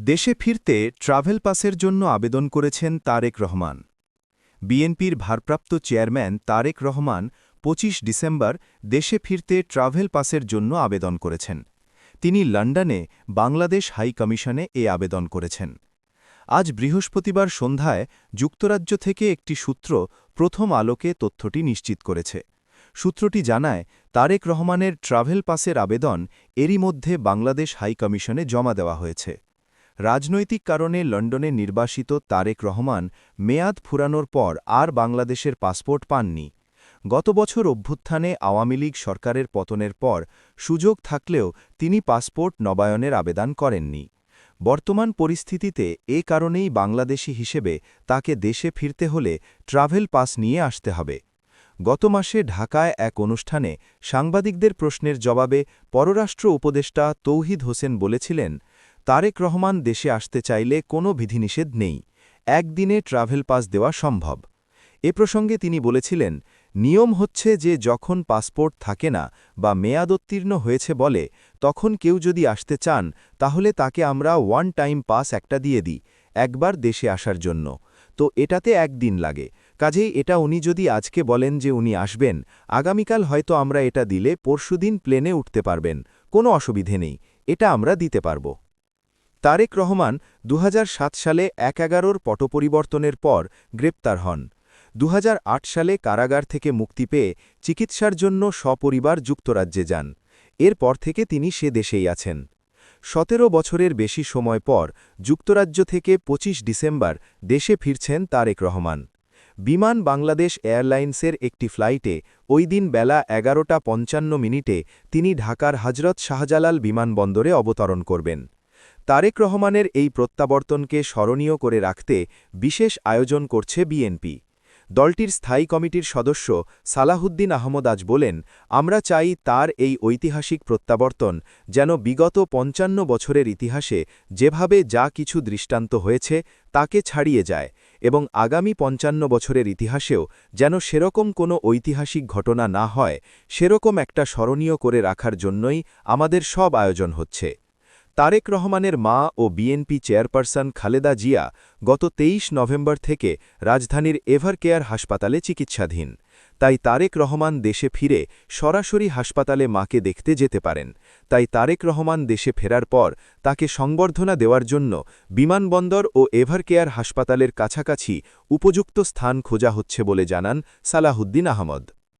দেশে ফিরতে ট্রাভেল পাসের জন্য আবেদন করেছেন তারেক রহমান। বিএনপির ভারপ্রাপ্ত চেয়ারম্যান তারেক রহমান ২৫ ডিসেম্বর দেশে ফিরতে ট্রাভেল পাসের জন্য আবেদন করেছেন। তিনি লন্ডনে বাংলাদেশ হাই কমিশনে এ আবেদন করেছেন। আজ বৃহস্পতিবার সন্ধ্যায় যুক্তরাজ্য থেকে একটি সূত্র প্রথম আলোকে তথ্যটি নিশ্চিত করেছে। সূত্রটি জানায়, তারেক রহমানের ট্রাভেল পাসের আবেদন এরই মধ্যে বাংলাদেশ হাই কমিশনে জমা দেওয়া হয়েছে। রাজনৈতিক কারণে লন্ডনে নির্বাসিত তারেক রহমান মেয়াদ ফুরানোর পর আর বাংলাদেশের পাসপোর্ট পাননি। গত বছর অভ্যুত্থানে আওয়ামী লীগ সরকারের পতনের পর সুযোগ থাকলেও তিনি পাসপোর্ট নবায়নের আবেদন করেননি। বর্তমান পরিস্থিতিতে এ কারণেই বাংলাদেশি হিসেবে তাকে দেশে ফিরতে হলে ট্রাভেল পাস নিয়ে আসতে হবে। গত মাসে ঢাকায় এক অনুষ্ঠানে সাংবাদিকদের প্রশ্নের জবাবে পররাষ্ট্র উপদেষ্টা তৌহিদ হোসেন বলেছিলেন তারেক রহমান দেশে আসতে চাইলে কোনো বিধিনিষেধ নেই। একদিনে ট্রাভেল পাস দেওয়া সম্ভব। এ প্রসঙ্গে তিনি বলেছিলেন, নিয়ম হচ্ছে যে যখন পাসপোর্ট থাকে না বা মেয়াদোত্তীর্ণ হয়েছে বলে, তখন কেউ যদি আসতে চান, তাহলে তাকে আমরা ওয়ান টাইম পাস একটা দিয়ে দিই, একবার দেশে আসার জন্য। তো এটাতে একদিন লাগে। কাজেই এটা উনি যদি আজকে বলেন যে উনি আসবেন, আগামীকাল হয়তো আমরা এটা দিলে পরশুদিন প্লেনে উঠতে পারবেন, কোনো অসুবিধে নেই, এটা আমরা দিতে পারব। তারেক রহমান দুহাজার সাত সালে এক এগারোর পটপরিবর্তনের পর গ্রেপ্তার হন। দুহাজার আট সালে কারাগার থেকে মুক্তি পেয়ে চিকিৎসার জন্য সপরিবার যুক্তরাজ্যে যান। এরপর থেকে তিনি সে দেশেই আছেন। সতেরো বছরের বেশি সময় পর যুক্তরাজ্য থেকে ২৫ ডিসেম্বর দেশে ফিরছেন তারেক রহমান। বিমান বাংলাদেশ এয়ারলাইন্সের একটি ফ্লাইটে ওই দিন বেলা এগারোটা পঞ্চান্ন মিনিটে তিনি ঢাকার হজরত শাহজালাল বিমানবন্দরে অবতরণ করবেন। তারেক রহমানের এই প্রত্যাবর্তনকে স্মরণীয় করে রাখতে বিশেষ আয়োজন করছে বিএনপি। দলটির স্থায়ী কমিটির সদস্য সালাহুদ্দিন আহমদ আজ বলেন, আমরা চাই তার এই ঐতিহাসিক প্রত্যাবর্তন যেন বিগত পঞ্চান্ন বছরের ইতিহাসে যেভাবে যা কিছু দৃষ্টান্ত হয়েছে তাকে ছাড়িয়ে যায় এবং আগামী পঞ্চান্ন বছরের ইতিহাসেও যেন সেরকম কোনো ঐতিহাসিক ঘটনা না হয়, সেরকম একটা স্মরণীয় করে রাখার জন্যই আমাদের সব আয়োজন হচ্ছে। তারেক রহমানের মা ও বিএনপি চেয়ারপারসন খালেদা জিয়া গত ২৩ নভেম্বর থেকে রাজধানীর এভারকেয়ার হাসপাতালে চিকিৎসাধীন। তাই তারেক রহমান দেশে ফিরে সরাসরি হাসপাতালে মাকে দেখতে যেতে পারেন। তাই তারেক রহমান দেশে ফেরার পর তাকে সংবর্ধনা দেওয়ার জন্য বিমানবন্দর ও এভারকেয়ার হাসপাতালের কাছাকাছি উপযুক্ত স্থান খোঁজা হচ্ছে বলে জানান সালাহুদ্দিন আহমদ।